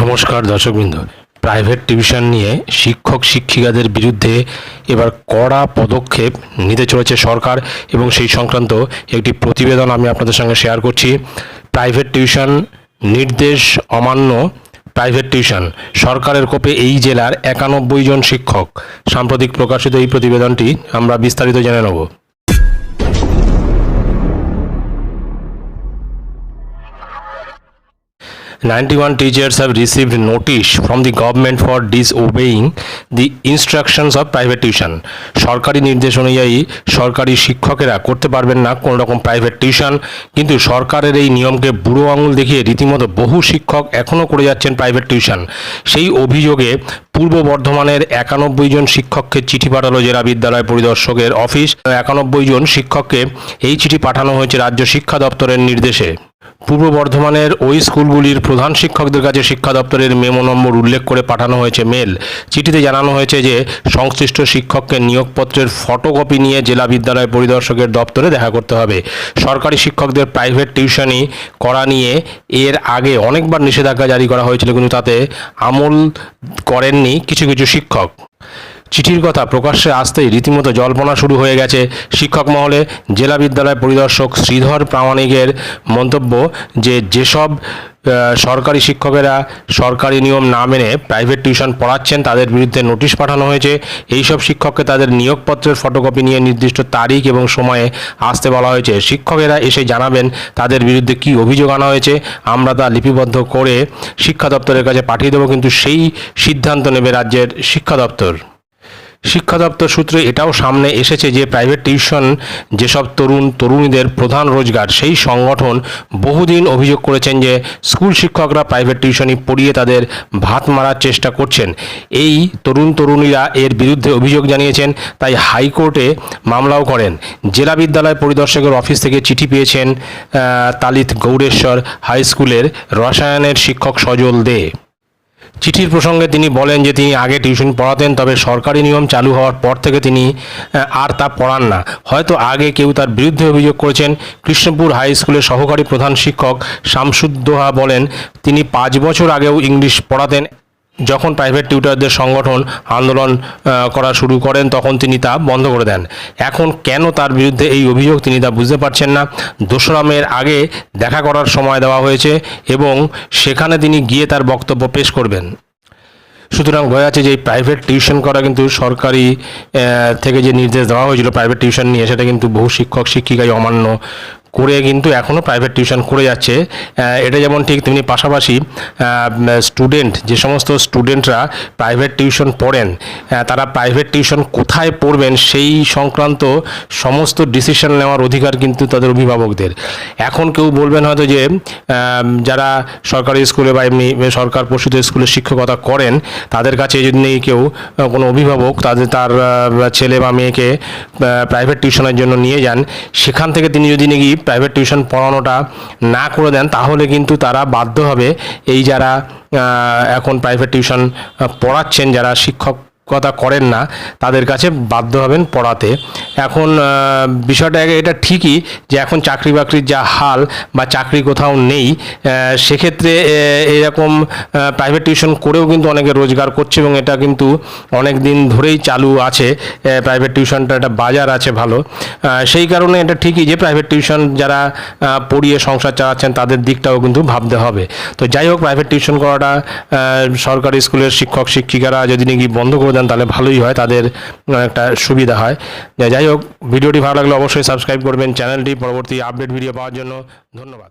নমস্কার দর্শকবৃন্দ। Private tuition নিয়ে শিক্ষক শিক্ষিকাদের বিরুদ্ধে এবার কড়া পদক্ষেপ নিতে চলেছে সরকার এবং সেই সংক্রান্ত একটি প্রতিবেদন আমি আপনাদের সঙ্গে শেয়ার করছি। প্রাইভেট টিউশন নির্দেশ অমান্য প্রাইভেট টিউশন। সরকারের কোপে এই জেলার একানব্বই জন শিক্ষক। সাম্প্রতিক প্রকাশিত এই প্রতিবেদনটি আমরা বিস্তারিত জেনে নেব। Ninety-one teachers have received notice from the government for disobeying the instructions of private tuition. সরকারি নির্দেশ অনুযায়ী সরকারি শিক্ষকেরা করতে পারবেন না কোনো রকম প্রাইভেট টিউশন কিন্তু সরকারের এই নিয়মকে বুড়ো আঙুল দেখিয়ে রীতিমতো বহু শিক্ষক এখনও করে যাচ্ছেন প্রাইভেট টিউশন সেই অভিযোগে পূর্ব বর্ধমানের একানব্বই জন শিক্ষককে চিঠি পাঠালো জেলা বিদ্যালয় পরিদর্শকের অফিস। একানব্বই জন শিক্ষককে এই চিঠি পাঠানো হয়েছে রাজ্য শিক্ষা দপ্তরের নির্দেশে। পূর্ব বর্ধমানের ওই স্কুলগুলির প্রধান শিক্ষকদের কাছে শিক্ষা দপ্তরের মেমো নম্বর উল্লেখ করে পাঠানো হয়েছে মেল। চিঠিতে জানানো হয়েছে যে, সংশ্লিষ্ট শিক্ষককে নিয়োগপত্রের ফটোকপি নিয়ে জেলা বিদ্যালয় পরিদর্শকের দপ্তরে দেখা করতে হবে। সরকারি শিক্ষকদের প্রাইভেট টিউশনি করা নিয়ে এর আগে অনেকবার নিষেধাজ্ঞা জারি করা হয়েছিল, কিন্তু তাতে আমল করেননি কিছু কিছু শিক্ষক। চিঠির কথা প্রকাশ্যে আসতেই রীতিমতো জল্পনা শুরু হয়ে গেছে শিক্ষক মহলে জেলা বিদ্যালয় পরিদর্শক শ্রীধর প্রামাণিকের মন্তব্য যে যেসব সরকারি শিক্ষকেরা সরকারি নিয়ম না মেনে প্রাইভেট টিউশন পড়াচ্ছেন তাদের বিরুদ্ধে নোটিশ পাঠানো হয়েছে। এই সব শিক্ষককে তাদের নিয়োগপত্রের ফটোকপি নিয়ে নির্দিষ্ট তারিখ এবং সময়ে আসতে বলা হয়েছে। শিক্ষকেরা এসে জানাবেন তাদের বিরুদ্ধে কী অভিযোগ আনা হয়েছে। আমরা তা লিপিবদ্ধ করে শিক্ষা দপ্তরের কাছে পাঠিয়ে দেবো, কিন্তু সেই সিদ্ধান্ত নেবে রাজ্যের শিক্ষা দপ্তর। শিক্ষা দপ্তর সূত্রে এটাও সামনে এসেছে যে প্রাইভেট টিউশন যেসব তরুণ, তরুণীদের প্রধান রোজগার, সেই সংগঠন বহুদিন অভিযোগ করেছেন যে স্কুল শিক্ষকরা প্রাইভেট টিউশনি পড়িয়ে তাদের ভাত মারার চেষ্টা করছেন। এই তরুণ, তরুণীরা এর বিরুদ্ধে অভিযোগ জানিয়েছেন, তাই হাইকোর্টে মামলাও করেন। জেলা বিদ্যালয় পরিদর্শকের অফিস থেকে চিঠি পেয়েছেন তালিত গৌড়েশ্বর হাই স্কুলের রসায়নের শিক্ষক সজল দে। চিঠির প্রসঙ্গে তিনি বলেন যে তিনি আগে টিউশন পড়াতেন, তবে সরকারি নিয়ম চালু হওয়ার পর থেকে তিনি আর তা পড়ান না। হয়তো আগে কেউ তার বিরুদ্ধে অভিযোগ করেছেন। কৃষ্ণপুর হাই স্কুলের সহকারী প্রধান শিক্ষক শামসুদ্দোহা বলেন, তিনি পাঁচ বছর আগেও ইংলিশ পড়াতেন। যখন প্রাইভেট টিউটারদের সংগঠন আন্দোলন করা শুরু করেন, তখন তিনি তা বন্ধ করে দেন। এখন কেন তার বিরুদ্ধে এই অভিযোগ তিনি তা বুঝতে পারছেন না? দোসরামের আগে দেখা করার সময় দেওয়া হয়েছে এবং সেখানে তিনি গিয়ে তার বক্তব্য পেশ করবেন। সুতরাং বোঝা যাচ্ছে যে এই প্রাইভেট টিউশন করা কিন্তু সরকারি থেকে যে নির্দেশ দেওয়া হয়েছিল প্রাইভেট টিউশন নিয়ে, সেটা কিন্তু বহু শিক্ষক, শিক্ষিকাই অমান্য করে কিন্তু এখনও প্রাইভেট টিউশন করে যাচ্ছে। এটা যেমন ঠিক তেমনি পাশাপাশি স্টুডেন্ট যে সমস্ত স্টুডেন্টরা প্রাইভেট টিউশন পড়েন তারা প্রাইভেট টিউশন কোথায় পড়বেন সেই সংক্রান্ত সমস্ত ডিসিশন নেওয়ার অধিকার কিন্তু তাদের অভিভাবকদের। এখন কেউ বলবেন হয়তো যে যারা সরকারি স্কুলে বা এমনি সরকার পোষিত স্কুলে শিক্ষকতা করেন, তাদের কাছে যদি কেউ কোনো অভিভাবক তাদের তার ছেলে বা মেয়েকে প্রাইভেট টিউশনের জন্য নিয়ে যান, সেখান থেকে তিনি যদি নাকি প্রাইভেট টিউশন পড়ানোটা না করে দেন, তাহলে কিন্তু তারা বাধ্য হবে এই যারা এখন প্রাইভেট টিউশন পড়াচ্ছেন, যারা শিক্ষকতা করেন না, তাদের কাছে বাধ্য হবেন পড়াতে। এখন বিষয়টা এটা ঠিকই যে এখন চাকরি বাকরির যা হাল বা চাকরি কোথাও নেই সেক্ষেত্রে এরকম প্রাইভেট টিউশন করেও কিন্তু অনেকে রোজগার করছে এবং এটা কিন্তু অনেক দিন ধরেই চালু আছে প্রাইভেট টিউশনটা একটা বাজার আছে ভালো। সেই কারণে এটা ঠিকই যে প্রাইভেট টিউশন যারা পড়িয়ে সংসার চালাচ্ছেন তাদের দিকটাও কিন্তু ভাবতে হবে। তো যাই হোক প্রাইভেট টিউশন করাটা সরকারি স্কুলের শিক্ষক শিক্ষিকারা যদি নাকি বন্ধ করে দেন, তাহলে ভালোই হয়, তাদের একটা সুবিধা হয়। যাই হোক, ভিডিওটি ভালো লাগলে অবশ্যই সাবস্ক্রাইব করবেন চ্যানেলটি পরবর্তী আপডেট ভিডিও পাওয়ার জন্য ধন্যবাদ।